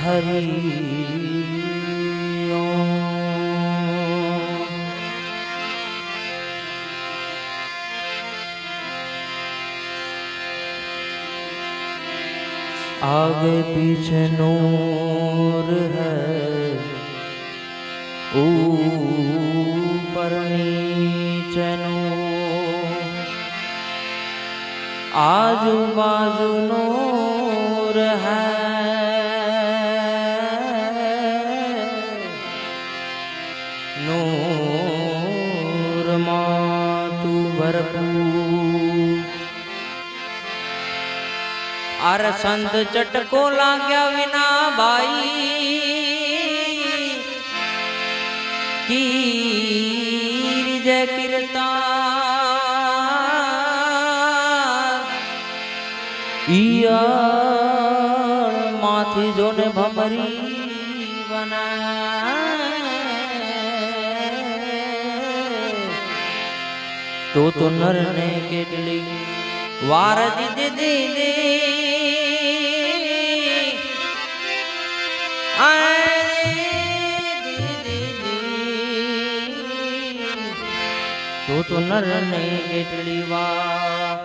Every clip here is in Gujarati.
હરી आगे पीछे नूर है ऊपर नीचे नूर आजू बाजू नूर અર સંત ચટકો લાગ્યા વિના બાઈ. કીર જય કીર્તા ઈયાર માથી જોને ભમરી બનાય તો તો નરને કેટલી વાર દીધી દીધી. તું તો નર નહીં કેટલી વાર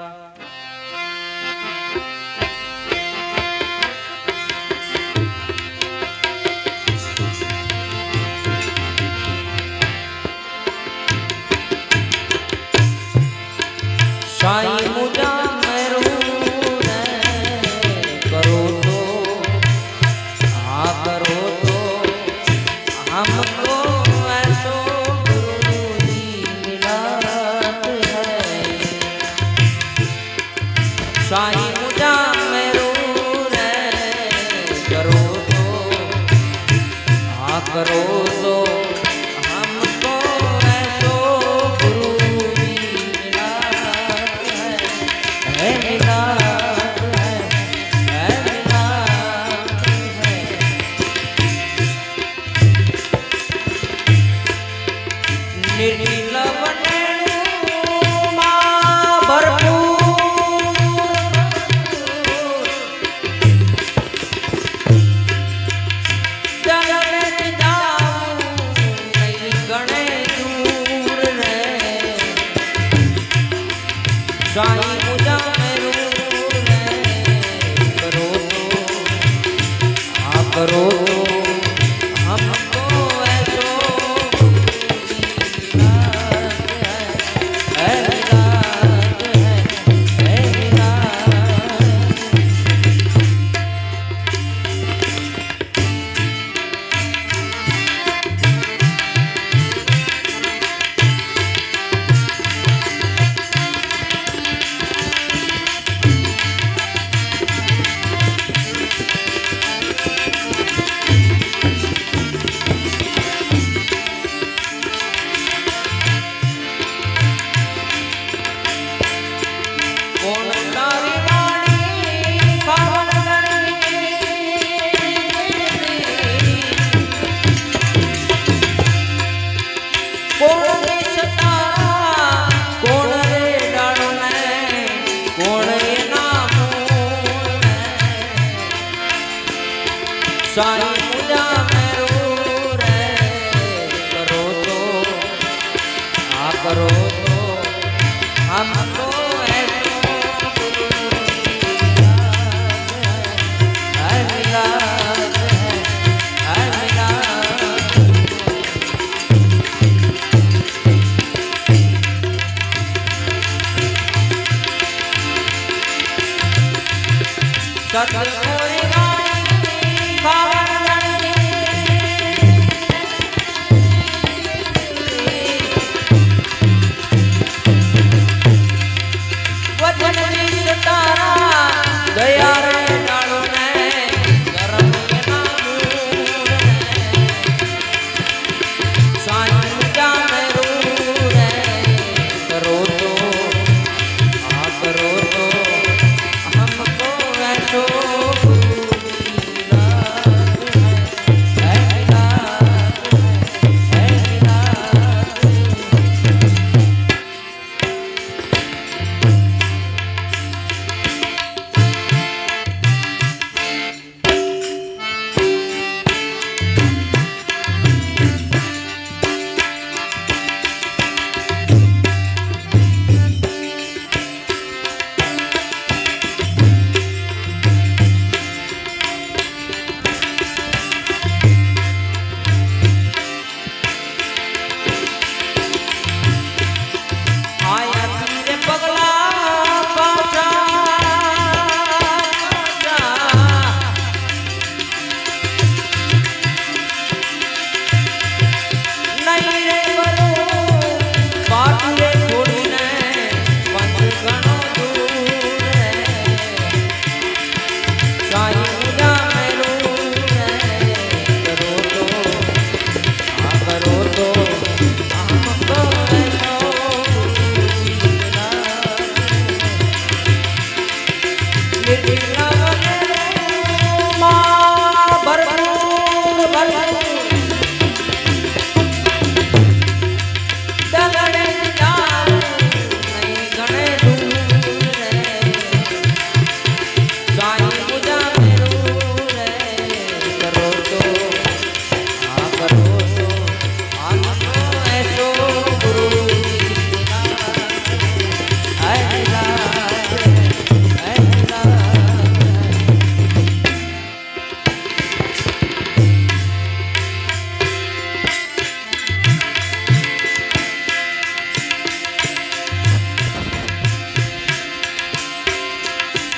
સાઈ કરો. Shine.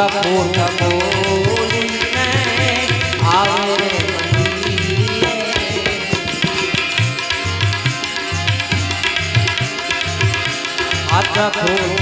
કપૂર કપૂરીને આવે આ કપૂર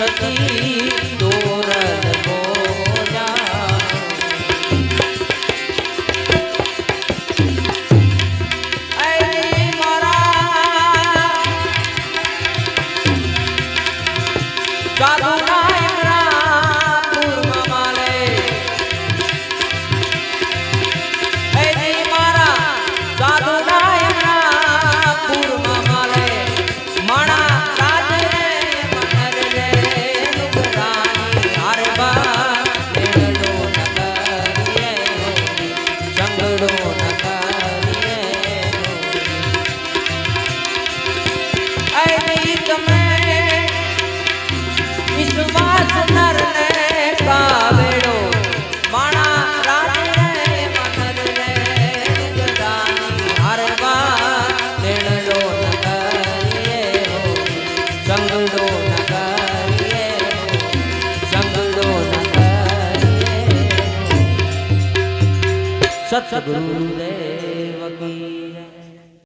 সতী सतगुरु